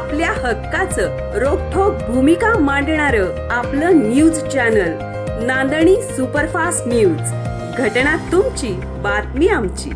आपल्या हक्काचं रोखोक भूमिका मांडणार आपलं news channel Nandani superfast news. घटना तुमची बातमी आमची.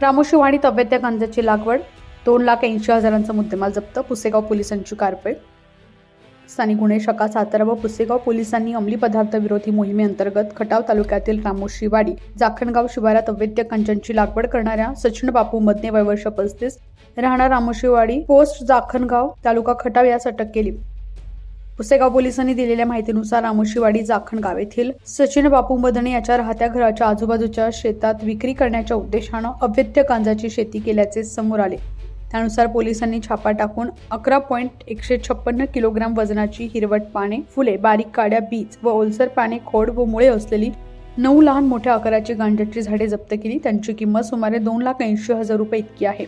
रामोशिवाणीत तब्येत्या गांजाची लागवड. दोन लाख ऐंशी हजारांचा मुद्देमाल जप्त पुसेगाव पोलिसांची कारपेट स्थानिक गुन्हे शाखा सातारा व पुसेगाव पोलिसांनी अंमली पदार्थ विरोधी मोहिमेअंतर्गत खटाव तालुक्यातील रामोशीवाडी जाखणगाव शिवारात अवैध गांजांची लागवड करणाऱ्या सचिन बापू मदने वय वर्ष पस्तीस राहणार रामोशीवाडी पोस्ट जाखणगाव तालुका खटाव यास अटक केली. पुसेगाव पोलिसांनी दिलेल्या माहितीनुसार रामोशीवाडी जाखणगाव येथील सचिन बापू मदने याच्या राहत्या घराच्या आजूबाजूच्या शेतात विक्री करण्याच्या उद्देशानं अवैध कांजाची शेती केल्याचे समोर आले. त्यानुसार पोलिसांनी छापा टाकून अकरा पॉईंट एकशे छप्पन्न किलोग्राम वजनाची हिरवट पाने फुले बारीक काड्या बीज व ओलसर पाने खोड व मुळे असलेली नऊ लहान मोठ्या आकाराची गांजाची झाडे जप्त केली. त्यांची किंमत सुमारे दोन लाख ऐंशी हजार रुपये इतकी आहे.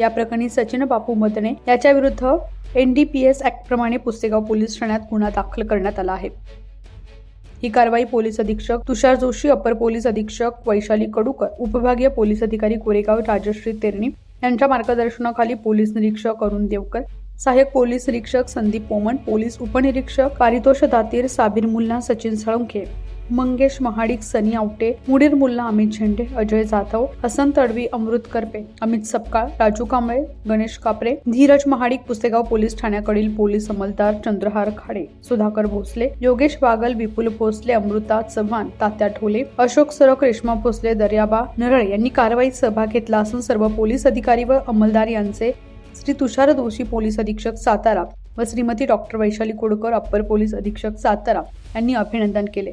या प्रकरणी सचिन बापू मदने याच्या विरुद्ध एन डी पी ऍक्ट प्रमाणे पुसेगाव पोलीस ठाण्यात गुन्हा दाखल करण्यात आला आहे. ही कारवाई पोलीस अधीक्षक तुषार जोशी अपर पोलीस अधीक्षक वैशाली कडूकर उपविभागीय पोलीस अधिकारी कोरेगाव राजश्री तेरणी यांच्या मार्गदर्शनाखाली पोलीस निरीक्षक अरुण देवकर सहाय्यक पोलीस निरीक्षक संदीप पोमण पोलीस उपनिरीक्षक पारितोष दातीर साबीर मुल्ला सचिन साळुंखे मंगेश महाडिक सनी आवटे मुडीर मुल्ला अमित झेंडे अजय जाधव हसन तडवी अमृत करपे अमित सपकाळ राजू कांबळे गणेश कापरे धीरज महाडिक पुसेगाव पोलीस ठाण्याकडील पोलीस अंमलदार चंद्रहार खाडे सुधाकर भोसले योगेश वागल विपुल भोसले अमृता चव्हाण तात्या ठोले अशोक सरक रेश्मा भोसले दर्याबा नरळे यांनी कारवाईत सहभाग घेतला असून सर्व पोलीस अधिकारी व अंमलदार यांचे श्री तुषार दोषी पोलीस अधीक्षक सातारा व Shrimati doctor Vaishali Kodkar upper police अधीक्षक सातारा यांनी अभिनंदन केले.